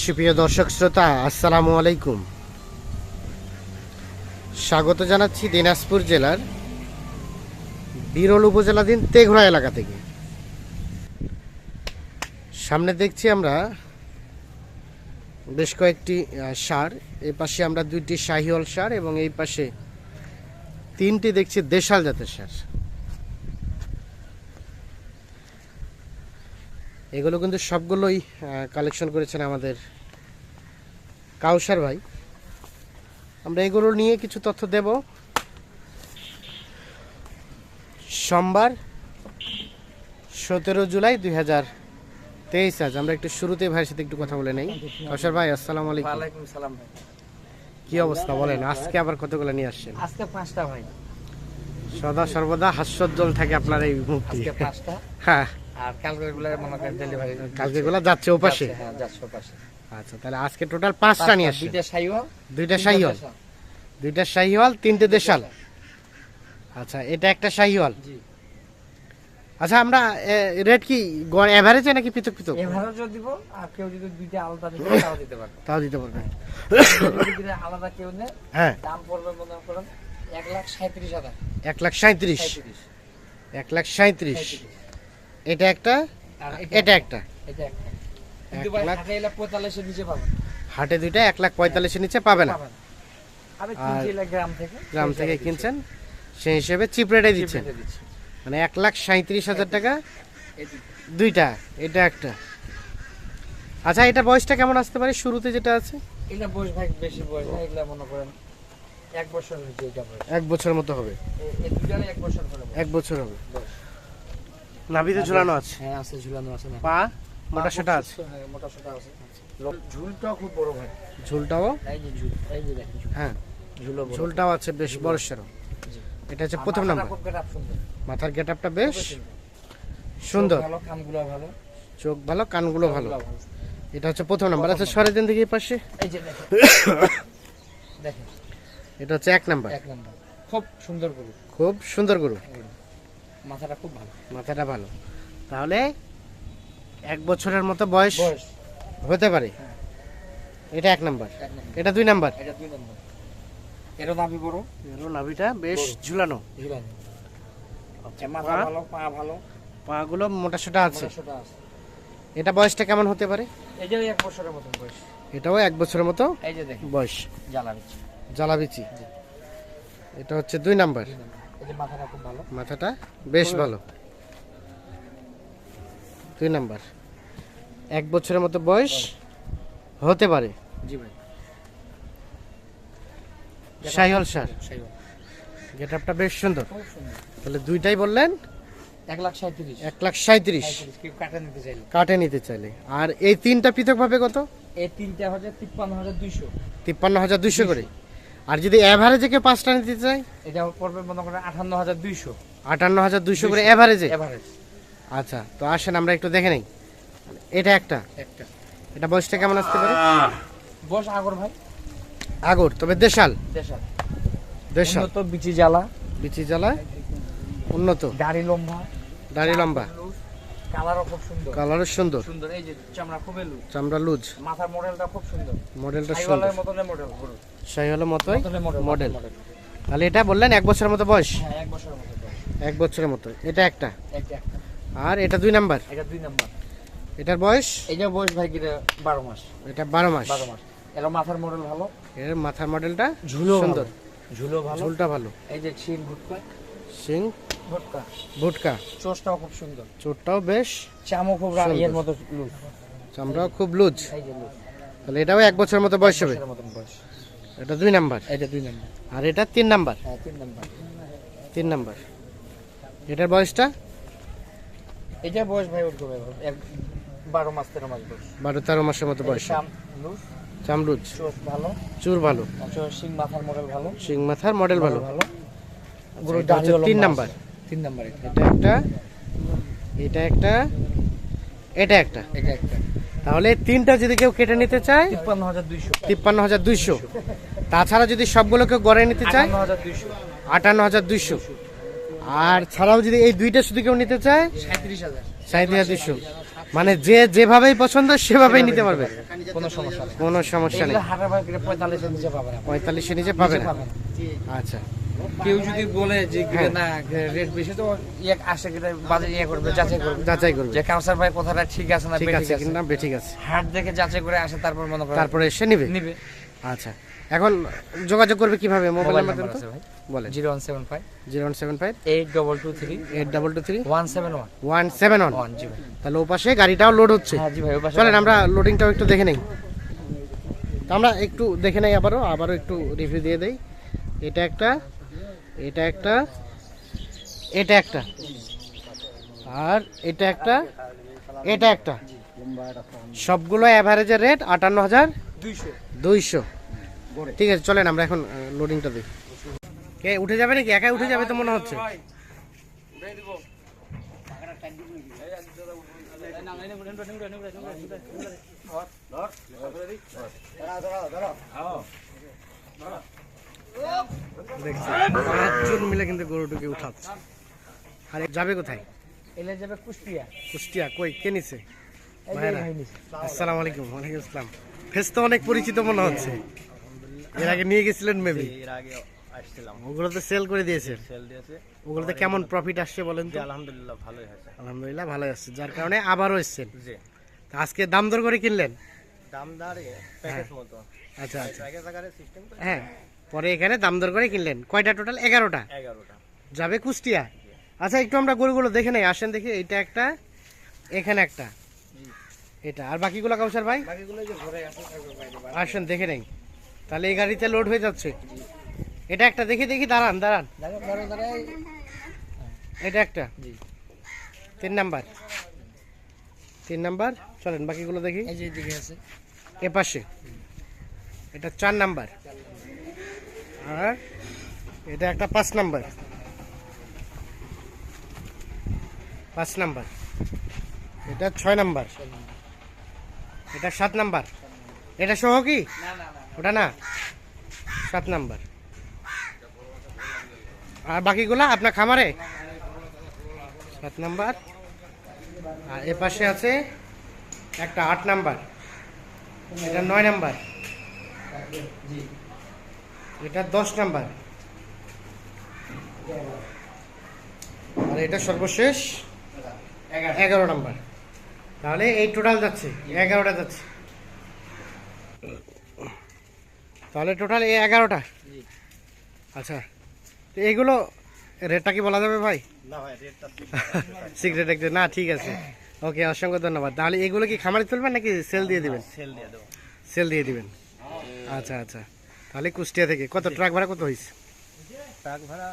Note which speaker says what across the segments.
Speaker 1: সুপ্রিয় দর্শক শ্রোতা, আসসালামু আলাইকুম। স্বাগত জানাচ্ছি দিনাজপুর জেলার বিরল উপজেলাধীন তেঘরা এলাকা থেকে। সামনে দেখছি আমরা বেশ কয়েকটি সার। এই পাশে আমরা দুইটি শাহিওয়াল সার এবং এই পাশে তিনটি দেখছি দেশাল জাতের সার। এগুলো কিন্তু সবগুলোই কালেকশন করেছেন আমাদের কাউসার ভাই। আমরা এগুলো নিয়ে কিছু তথ্য দেব। সোমবার সতেরো জুলাই দুই হাজার তেইশ আজ। আমরা একটু শুরুতে ভাইয়ের সাথে একটু কথা বলে নেই। কাউসার ভাই আসসালাম আলাইকুম।
Speaker 2: ওয়ালাইকুম সালাম ভাই।
Speaker 1: কি অবস্থা বলেন আজকে আবার কতগুলো নিয়ে আসছেন?
Speaker 2: আজকে পাঁচটা ভাই।
Speaker 1: সদা সর্বদা হাস্যোজ্জ্বল থাকে আপনার এই মুক্তি হ্যাঁ।
Speaker 2: আর কালকে গুলো মনে করেন ডেলিভারি
Speaker 1: কালকে গুলা যাচ্ছে ওপাশে?
Speaker 2: হ্যাঁ যাচ্ছে পাশে
Speaker 1: আচ্ছা তাহলে আজকে টোটাল পাঁচটা নিয়ে আসছেন
Speaker 2: দুইটা সাইওয়াল
Speaker 1: দুইটা শাহিওয়াল দুইটা শাহিওয়াল তিনটে দেশাল। আচ্ছা এটা একটা শাহিওয়াল
Speaker 2: জি।
Speaker 1: আচ্ছা আমরা রেট কি এভারেজে নাকি পৃথক পৃথক?
Speaker 2: এভাবে দিব আর কেউ যদি দুইটা আলাদা নিতে তাও দিতে পারবে।
Speaker 1: তাও দিতে পারবেন
Speaker 2: যদি আলাদা কেউ নেয়
Speaker 1: হ্যাঁ।
Speaker 2: দাম পড়বে মনে করেন এক লাখ সাঁত্রিশ হাজার।
Speaker 1: এক লাখ সাঁত্রিশ এক লাখ সাঁত্রিশ এটা একটা এটা একটা।
Speaker 2: এটা হাটে
Speaker 1: দুইটা এক লাখ পঁয়তাল্লিশের নিচে পাবে না।
Speaker 2: গ্রাম থেকে
Speaker 1: কিনছেন সেই হিসেবে চিপ রেটে দিচ্ছেন। মানে এক লাখ সাঁত্রিশ হাজার টাকা দুইটা এটা একটা। আচ্ছা এটা বয়সটা কেমন আসতে পারে? শুরুতে যেটা আছে?
Speaker 2: এগুলা বয়স ভাই বেশি বয়স না এগুলা মনে করেন এক বছর এটা
Speaker 1: এক মতো হবে।
Speaker 2: এক বছর
Speaker 1: হবে।
Speaker 2: বয়স।
Speaker 1: নাভিতে ঝুলানো আছে।
Speaker 2: হ্যাঁ আছে ঝুলানো আছে না
Speaker 1: পা মোটা সেটা আছে।
Speaker 2: হ্যাঁ, মোটা সোটা আছে। ঝুলটাও খুব বড় ভাই।
Speaker 1: ঝুলটাও?
Speaker 2: এই যে ঝুল এই যে দেখেন
Speaker 1: হ্যাঁ।
Speaker 2: ঝুলো বড়।
Speaker 1: ঝুলটাও আছে বেশ বড় সড়ো এটা হচ্ছে প্রথম নাম্বার মাথার গেট আপটা বেশ সুন্দর।
Speaker 2: চোখ ভালো কানগুলো ভালো।
Speaker 1: চোখ ভালো কানগুলো ভালো। এটা হচ্ছে প্রথম নাম্বার আচ্ছা সরের দিন দিকে পাশে।
Speaker 2: এই যে দেখেন। দেখেন।
Speaker 1: এটা হচ্ছে এক নাম্বার
Speaker 2: এক নম্বর খুব সুন্দর গরু।
Speaker 1: খুব সুন্দর গরু।
Speaker 2: মাথাটা খুব ভালো।
Speaker 1: মাথাটা ভালো। তাহলে এক বছরের মতো বয়স
Speaker 2: বয়স।
Speaker 1: হতে পারে। এটা এক নাম্বার। এটা দুই নাম্বার।
Speaker 2: এটা দুই নম্বর। এটা নাভি বড়।
Speaker 1: এর নাভিটা বেশ ঝুলানো।
Speaker 2: ঝুলানো।
Speaker 1: আচ্ছা,
Speaker 2: মাথা ভালো পা ভালো।
Speaker 1: পাগুলো মোটা সোটা আছে।
Speaker 2: মোটা সোটা আছে।
Speaker 1: এটা বয়সটা কেমন হতে পারে?
Speaker 2: এই যে এক বছরের মতন বয়স।
Speaker 1: এটাও এক বছরের মতো
Speaker 2: এই যে দেখেন।
Speaker 1: বয়স।
Speaker 2: জ্বালা দিচ্ছে
Speaker 1: জ্বালাবিচি। এটা হচ্ছে দুই নাম্বার।
Speaker 2: মাথাটা
Speaker 1: বেশ ভালো। দুই নাম্বার। এক বছরের মতো বয়স হতে পারে।
Speaker 2: জি ভাই।
Speaker 1: সাহিওয়াল সার গেট আপটা বেশ সুন্দর। তাহলে দুইটাই বললেন?
Speaker 2: এক লাখ সাঁত্রিশ
Speaker 1: এক লাখ সাঁত্রিশ
Speaker 2: সাঁত্রিশ নিতে চাইলে।
Speaker 1: কাটে নিতে চাইলে। আর এই তিনটা পৃথকভাবে কত?
Speaker 2: এই তিনটা হচ্ছে তিপ্পান্ন হাজার দুইশো।
Speaker 1: তিপ্পান্ন হাজার দুইশো করে। আর যদি অ্যাভারেজে কেউ পাঁচটা নিতে চায়
Speaker 2: এটা পড়বে মনে করেন আটান্ন হাজার দুইশো।
Speaker 1: আটান্ন হাজার দুইশো করে অ্যাভারেজে
Speaker 2: এভারেজ
Speaker 1: আচ্ছা তো আসেন আমরা একটু দেখে নেই। এটা একটা।
Speaker 2: একটা।
Speaker 1: এটা বয়সটা কেমন আসতে পারে?
Speaker 2: বস আগর ভাই।
Speaker 1: আগর তবে দেশাল।
Speaker 2: দেশাল।
Speaker 1: দেশাল।
Speaker 2: উন্নত বিচি জ্বালা।
Speaker 1: বিচি জ্বালা। উন্নত।
Speaker 2: দাড়ি লম্বা।
Speaker 1: দাড়ি লম্বা।
Speaker 2: কালারও খুব সুন্দর।
Speaker 1: কালারও সুন্দর।
Speaker 2: সুন্দর এই যে চামড়া খুবই লুজ।
Speaker 1: চামড়া লুজ।
Speaker 2: মাথার মডেলটা খুব সুন্দর।
Speaker 1: মডেলটা সুন্দর।
Speaker 2: মতনের মডেল
Speaker 1: মতোই
Speaker 2: মডেল
Speaker 1: তাহলে এটা বললেন এক বছরের মতো বয়স?
Speaker 2: হ্যাঁ এক বছরের মতো বয়স।
Speaker 1: এক বছরের মতো। এটা একটা? আর এটা দুই নাম্বার?
Speaker 2: এটা দুই নাম্বার।
Speaker 1: এটার বয়স?
Speaker 2: এটা বয়স ভাই কিনা বারো মাস।
Speaker 1: এটা বারো মাস।
Speaker 2: বারো মাস। এর মাথার মডেল ভালো।
Speaker 1: এর মাথার মডেলটা
Speaker 2: ঝুলো
Speaker 1: সুন্দর।
Speaker 2: ঝুলো ভালো।
Speaker 1: ঝুলটা ভালো।
Speaker 2: এই যে ছিন ভুটকা
Speaker 1: সিং
Speaker 2: ভুটকা।
Speaker 1: ভুটকা।
Speaker 2: চোষটাও খুব সুন্দর।
Speaker 1: চোটটাও বেশ
Speaker 2: চামও খুব। ইয়ের মতো লুজ
Speaker 1: চামড়াও খুব লুজ তাহলে এটাও এক বছরের মতো বয়স হবে? এটা দুই নাম্বার?
Speaker 2: এটা দুই নাম্বার।
Speaker 1: আর এটা তিন নাম্বার?
Speaker 2: হ্যাঁ তিন নাম্বার।
Speaker 1: তিন নাম্বার। এটার বয়সটা?
Speaker 2: এটা বয়স ভাই উঠবে ভাই এক বারো মাস তেরো মাস বয়স।
Speaker 1: বারো তেরো মাসের মতো বয়স। চামড়ুজ
Speaker 2: ভালো।
Speaker 1: চুর ভালো।
Speaker 2: সিং মাথার মডেল ভালো।
Speaker 1: সিং মাথার মডেল ভালো
Speaker 2: ভালো।
Speaker 1: আচ্ছা, তিন নাম্বার।
Speaker 2: তিন নাম্বার এটা।
Speaker 1: একটা এটা একটা এটা একটা।
Speaker 2: এটা একটা।
Speaker 1: তাহলে তিনটা যদি কেউ কেটে নিতে চায়
Speaker 2: তিপ্পান্ন হাজার দুইশো।
Speaker 1: তিপ্পান্ন হাজার দুইশো। তাছাড়া যদি সবগুলো কেউ গড়ে নিতে চায়
Speaker 2: আটান্ন হাজার দুইশো।
Speaker 1: আর ছাড়াও যদি এই দুইটা শুধু কেউ নিতে চায়
Speaker 2: সাঁত্রিশ হাজার।
Speaker 1: সাঁত্রিশ হাজার দুইশো। মানে যে যেভাবেই পছন্দ সেভাবেই নিতে পারবে।
Speaker 2: কোনো সমস্যা নেই।
Speaker 1: কোনো সমস্যা নেই।
Speaker 2: পঁয়তাল্লিশের নিচে পাবে না।
Speaker 1: আচ্ছা।
Speaker 2: কেউ যদি বলে যে
Speaker 1: হ্যাঁ।
Speaker 2: না রেট বেশি তো এক আসে কিনা বাজার ইয়ে করবে যাচাই করবে।
Speaker 1: যাচাই করবে।
Speaker 2: যে কাউসার ভাই কথাটা ঠিক আছে না
Speaker 1: ঠিক আছে কিনা ঠিক আছে।
Speaker 2: হাট দেখে যাচাই করে আসে তারপর মনে করে
Speaker 1: তারপরে এসে নিবে?
Speaker 2: নিবে।
Speaker 1: আচ্ছা। এখন যোগাযোগ করবে কীভাবে মোবাইল
Speaker 2: মোবাইল
Speaker 1: নাম্বার
Speaker 2: নাম্বার
Speaker 1: তো?
Speaker 2: One
Speaker 1: one seven
Speaker 2: one one. জি ভাই।
Speaker 1: তাহলে ও পাশে গাড়িটাও লোড হচ্ছে।
Speaker 2: হ্যাঁ জি ভাই ওই পাশে
Speaker 1: চলেন আমরা লোডিংটাও একটু দেখে নেই। আমরা একটু দেখে নেই আবারও আবারও একটু রিভিউ দিয়ে দেই। এটা একটা এটা একটা এটা একটা। আর এটা একটা এটা একটা। সবগুলো অ্যাভারেজের রেট আটান্ন হাজার
Speaker 2: দুইশো।
Speaker 1: ঠিক আছে চলেন আমরা এখন লোডিংটা দিই। কে উঠে যাবে নাকি? একাই উঠে যাবে তো মনে হচ্ছে। দেখছি মিলে কিন্তু গরুটাকে উঠাচ্ছে। আর যাবে কোথায়?
Speaker 2: এলে যাবে কুষ্টিয়া।
Speaker 1: কুষ্টিয়া কই? কে নিছে। আসসালামু আলাইকুম ওয়ালাইকুম আসসালাম। ফেস তো অনেক পরিচিত মনে হচ্ছে। এর আগে নিয়ে গেছিলেন মেবি
Speaker 3: এর আগে আসছিলাম।
Speaker 1: ওগুলোতে সেল করে দিয়েছেন?
Speaker 3: সেল দিয়েছে।
Speaker 1: ওগুলোতে কেমন প্রফিট আসছে বলেন তো?
Speaker 3: আলহামদুলিল্লাহ ভালোই হয়েছে।
Speaker 1: আলহামদুলিল্লাহ ভালো আসছে। যার কারণে আবারও এসছেন।
Speaker 3: জি।
Speaker 1: আজকে দাম দর করে কিনলেন?
Speaker 3: দামদার প্যাকেজ মতো।
Speaker 1: আচ্ছা আচ্ছা।
Speaker 3: প্যাকেজ আকারে সিস্টেম করে
Speaker 1: হ্যাঁ। পরে এখানে দাম দর করে কিনলেন। কয়টা টোটাল এগারোটা।
Speaker 3: এগারোটা।
Speaker 1: যাবে কুষ্টিয়া। আচ্ছা একটু আমরা গরুগুলো দেখে নেই। আসেন দেখি এটা একটা এখানে একটা। এটা। আর বাকিগুলো কাউসার ভাই। আসেন দেখে নেই। তাহলে এই গাড়িতে লোড হয়ে যাচ্ছে। এটা একটা দেখি দেখি দাঁড়ান দাঁড়ান। এটা একটা। তিন নাম্বার। তিন নাম্বার। চলেন বাকিগুলো দেখি। এ পাশে এটা চার নাম্বার। আর এটা একটা পাঁচ নাম্বার। পাঁচ নাম্বার। এটা ছয় নাম্বার। এটা সাত নাম্বার। এটা সহ কি? ওটা না। সাত নাম্বার। আর বাকিগুলা আপনার খামারে? সাত নাম্বার। আর এ পাশে আছে একটা আট নাম্বার। এটা নয় নাম্বার। এটা দশ নাম্বার। আর এটা সর্বশেষ এগারো। নাম্বার। তাহলে এই টোটাল যাচ্ছে এগারোটা যাচ্ছে। তাহলে টোটাল এই এগারোটা। আচ্ছা তো এইগুলো রেটটা কি বলা যাবে ভাই? সিক্রেট না ঠিক আছে। ওকে অসংখ্য ধন্যবাদ। তাহলে এগুলো কি খামারে তুলবেন নাকি সেল দিয়ে দিবেন?
Speaker 3: সেল দিয়ে দেবো।
Speaker 1: সেল দিয়ে দিবেন। আচ্ছা আচ্ছা। তাহলে কুষ্টিয়া থেকে কত ট্রাক ভাড়া কত হয়েছে
Speaker 3: ট্রাক ভাড়া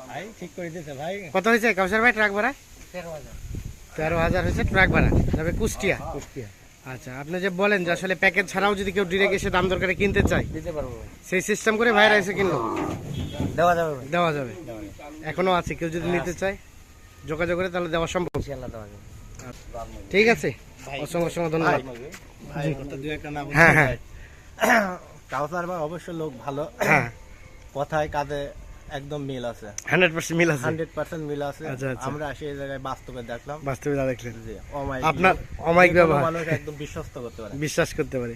Speaker 3: ভাই ঠিক করে দিয়েছে ভাই
Speaker 1: কত হয়েছে কাউসার ভাই ট্রাক ভাড়া
Speaker 2: তেরো হাজার
Speaker 1: হয়েছে ট্রাক ভাড়া যাবে কুষ্টিয়া
Speaker 2: কুষ্টিয়া
Speaker 1: আচ্ছা আপনি যে বলেন যে আসলে প্যাকেজ ছাড়াও যদি কেউ ডিরেক্ট এসে দাম দরকারে কিনতে চায়
Speaker 2: দিতে পারব
Speaker 1: সেই সিস্টেম করে ভাইরা এসে কিনলো
Speaker 2: দেওয়া যাবে
Speaker 1: দেওয়া যাবে এখনও আছে কেউ যদি নিতে চায় যোগাযোগ করে তাহলে দেওয়া সম্ভব ঠিক আছে অসংখ্য অসংখ্য ধন্যবাদ হ্যাঁ, হ্যাঁ।
Speaker 3: কাউসার ভাই অবশ্য লোক ভালো।
Speaker 1: হ্যাঁ।
Speaker 3: কথায় কাজে একদম মিল আছে।
Speaker 1: হান্ড্রেড পার্সেন্ট মিল আছে?
Speaker 3: হান্ড্রেড পার্সেন্ট মিল আছে।
Speaker 1: আচ্ছা, আচ্ছা।
Speaker 3: আমরা জায়গায় বাস্তবে দেখলাম।
Speaker 1: বাস্তবে যা দেখলেন।
Speaker 3: যে অমায়িক
Speaker 1: আপনার
Speaker 3: কোনো
Speaker 1: ব্যবহার।
Speaker 3: মানুষ একদম বিশ্বস্ত করতে পারে।
Speaker 1: বিশ্বাস করতে পারে।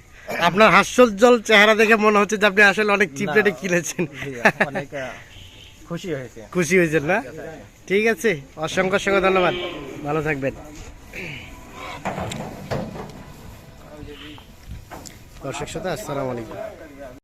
Speaker 1: আপনার হাস্যোজ্জ্বল চেহারা দেখে মনে হচ্ছে যে আপনি আসলে অনেক চিপ রেটে কিনেছেন।
Speaker 3: অনেক খুশি হয়েছে।
Speaker 1: খুশি হয়েছেন না? ঠিক আছে। অসংখ্য অসংখ্য ধন্যবাদ। ভালো থাকবেন। দর্শক সাথে আসসালামু আলাইকুম।